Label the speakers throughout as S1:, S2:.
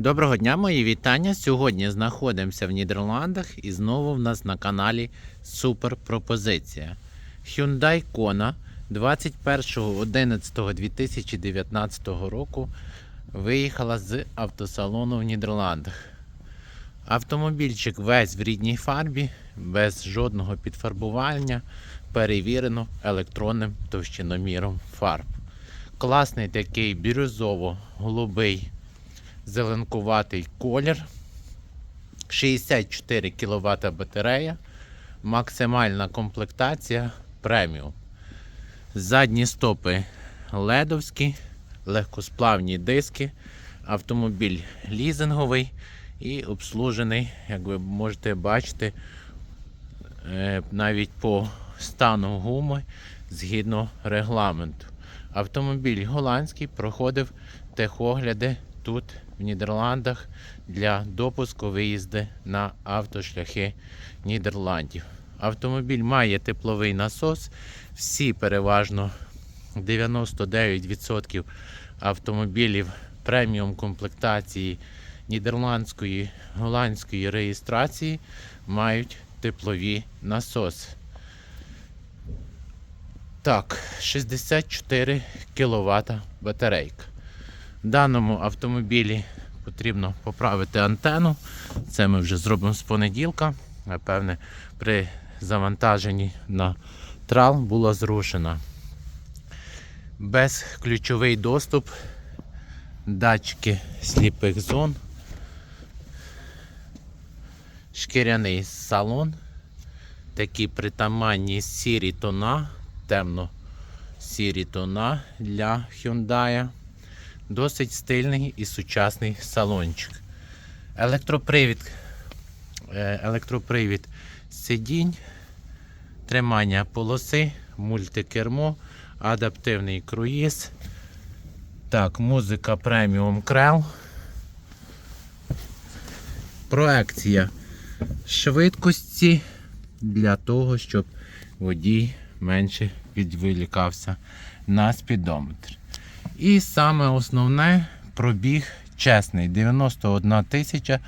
S1: Доброго дня, мої вітання. Сьогодні знаходимося в Нідерландах і знову в нас на каналі Супер Пропозиція. Hyundai Kona 21.11.2019 року виїхала з автосалону в Нідерландах. Автомобільчик весь в рідній фарбі, без жодного підфарбування, перевірено електронним товщиноміром фарб. Класний такий бірюзово-голубий зеленкуватий колір, 64 кВт батарея, максимальна комплектація преміум. Задні стопи ледовські, легкосплавні диски, автомобіль лізинговий і обслужений, як ви можете бачити, е, навіть по стану гуми згідно регламенту. Автомобіль голландський проходив техогляди тут, в Нідерландах, для допуску виїзди на автошляхи Нідерландів. Автомобіль має тепловий насос. Всі переважно 99% автомобілів преміум комплектації нідерландської голландської реєстрації мають теплові насоси. Так, 64 кВт батарейка. Даному автомобілі потрібно поправити антенну. Це ми вже зробимо з понеділка. Напевне, при завантаженні на трал була зрушена. Безключовий доступ, датчики сліпих зон, шкіряний салон, такі притаманні сірі тона, темно-сірі тона для Hyundai. Досить стильний і сучасний салончик. Електропривід, е, електропривід сидінь, тримання полоси, мультикермо, адаптивний круїз. Так, музика преміум крел. Проекція швидкості для того, щоб водій менше відволікався на спідометр. І саме основне пробіг чесний 91 тисяча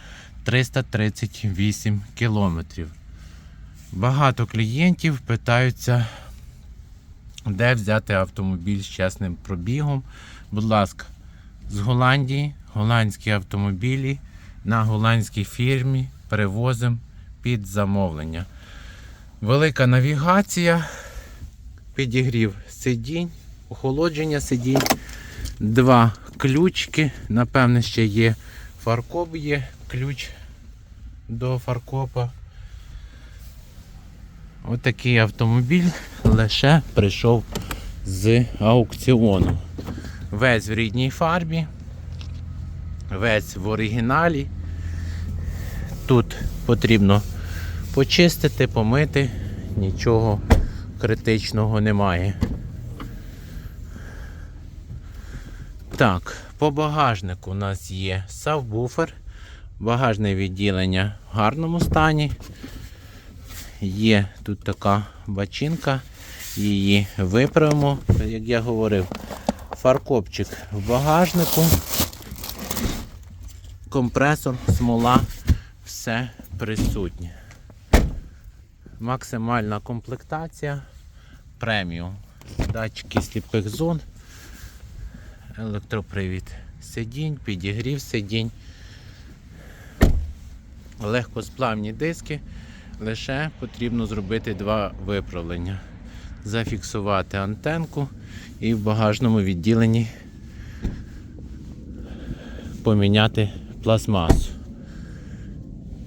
S1: 338 кілометрів. Багато клієнтів питаються, де взяти автомобіль з чесним пробігом. Будь ласка, з Голландії, голландські автомобілі на голландській фірмі перевозимо під замовлення. Велика навігація, підігрів сидінь, охолодження сидінь. Два ключки. Напевне, ще є фаркоп, є ключ до фаркопа. Отакий автомобіль лише прийшов з аукціону. Весь в рідній фарбі, весь в оригіналі. Тут потрібно почистити, помити, нічого критичного немає. Так, по багажнику у нас є сабвуфер, багажне відділення в гарному стані. Є тут така бачинка, її виправимо, як я говорив, фаркопчик в багажнику, компресор, смола, все присутнє. Максимальна комплектація, преміум, датчики сліпих зон електропривід сидінь, підігрів сидінь, легкосплавні диски. Лише потрібно зробити два виправлення. Зафіксувати антенку і в багажному відділенні поміняти пластмасу.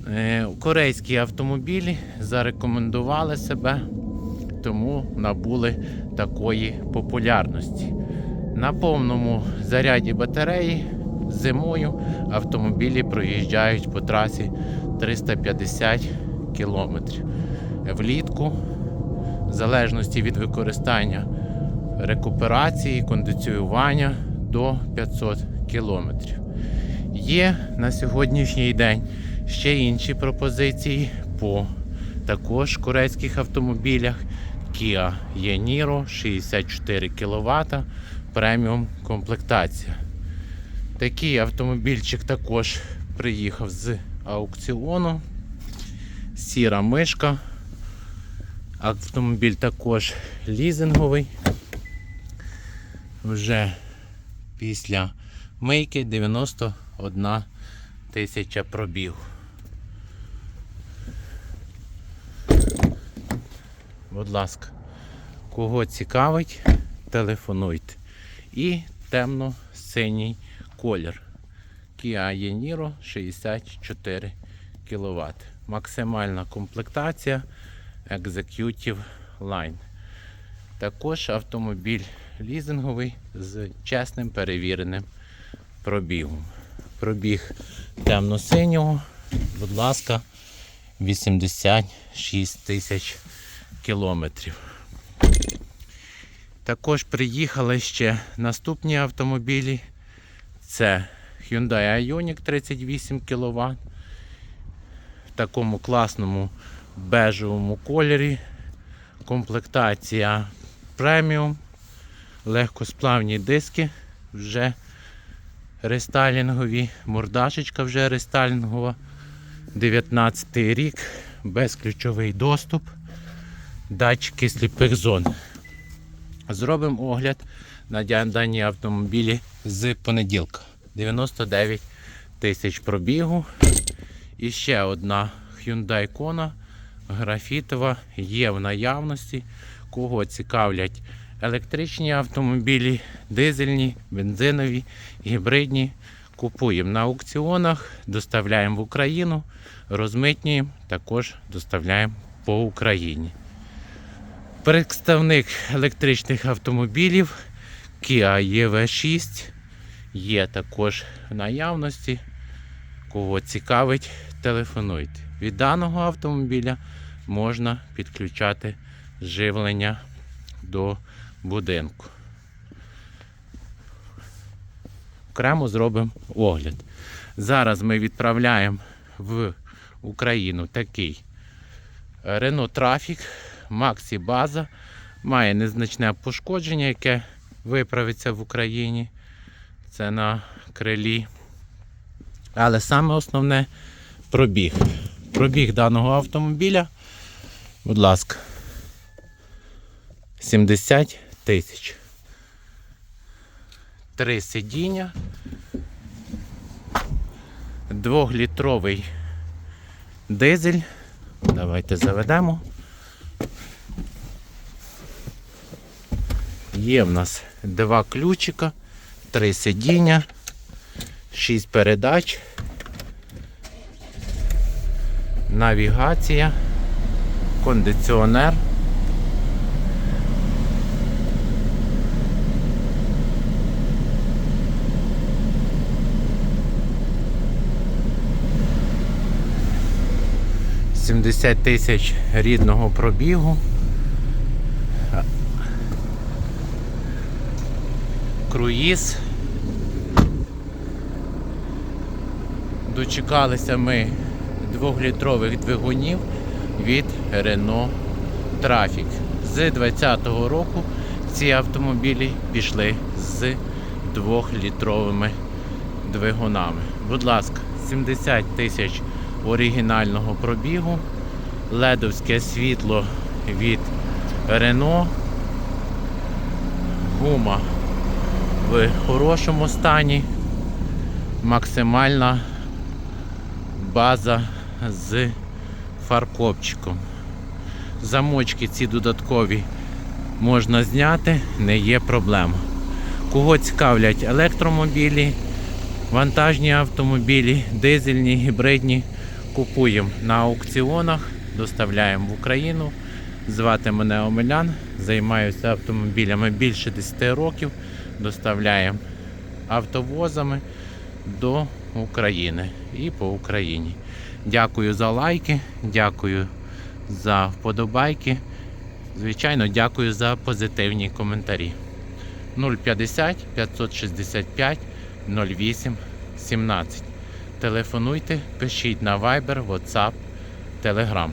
S1: Е, Корейські автомобілі зарекомендували себе, тому набули такої популярності. На повному заряді батареї зимою автомобілі проїжджають по трасі 350 км. Влітку, в залежності від використання рекуперації, кондиціювання до 500 км. Є на сьогоднішній день ще інші пропозиції по також корейських автомобілях. Kia e-Niro 64 кВт преміум комплектація. Такий автомобільчик також приїхав з аукціону. Сіра мишка. Автомобіль також лізинговий. Вже після мийки 91 тисяча пробіг. Будь ласка, кого цікавить, телефонуйте. І темно-синій колір. Kia Yeniro 64 кВт. Максимальна комплектація Executive Line. Також автомобіль лізинговий з чесним перевіреним пробігом. Пробіг темно-синього, будь ласка, 86 тисяч кілометрів. Також приїхали ще наступні автомобілі. Це Hyundai Ioniq 38 кВт. В такому класному бежевому кольорі. Комплектація преміум. Легкосплавні диски вже рестайлінгові. Мордашечка вже рестайлінгова. 19 рік. Безключовий доступ. Датчики сліпих зон. Зробимо огляд на дані автомобілі з понеділка. 99 тисяч пробігу. І ще одна Hyundai Kona графітова є в наявності. Кого цікавлять електричні автомобілі, дизельні, бензинові, гібридні. Купуємо на аукціонах, доставляємо в Україну, розмитнюємо, також доставляємо по Україні. Представник електричних автомобілів Kia EV6 є також в наявності. Кого цікавить, телефонуйте. Від даного автомобіля можна підключати живлення до будинку. Окремо зробимо огляд. Зараз ми відправляємо в Україну такий Renault Trafic Maxi База. Має незначне пошкодження, яке виправиться в Україні. Це на крилі. Але саме основне пробіг. Пробіг даного автомобіля, будь ласка, 70 тисяч. Три сидіння. Двохлітровий дизель. Давайте заведемо. Є в нас два ключика, три сидіння, шість передач, навігація, кондиціонер. Сімдесят тисяч рідного пробігу. Круїз. Дочекалися ми двохлітрових двигунів від Renault Trafic. З 2020 року ці автомобілі пішли з двохлітровими двигунами. Будь ласка, 70 тисяч оригінального пробігу, ледовське світло від Renault, гума в хорошому стані, максимальна база з фаркопчиком. Замочки ці додаткові можна зняти, не є проблема. Кого цікавлять електромобілі, вантажні автомобілі, дизельні, гібридні, купуємо на аукціонах, доставляємо в Україну. Звати мене Омелян, займаюся автомобілями більше 10 років, доставляємо автовозами до України і по Україні. Дякую за лайки, дякую за вподобайки. Звичайно, дякую за позитивні коментарі. 050 565 08 17. Телефонуйте, пишіть на Viber, WhatsApp, Telegram.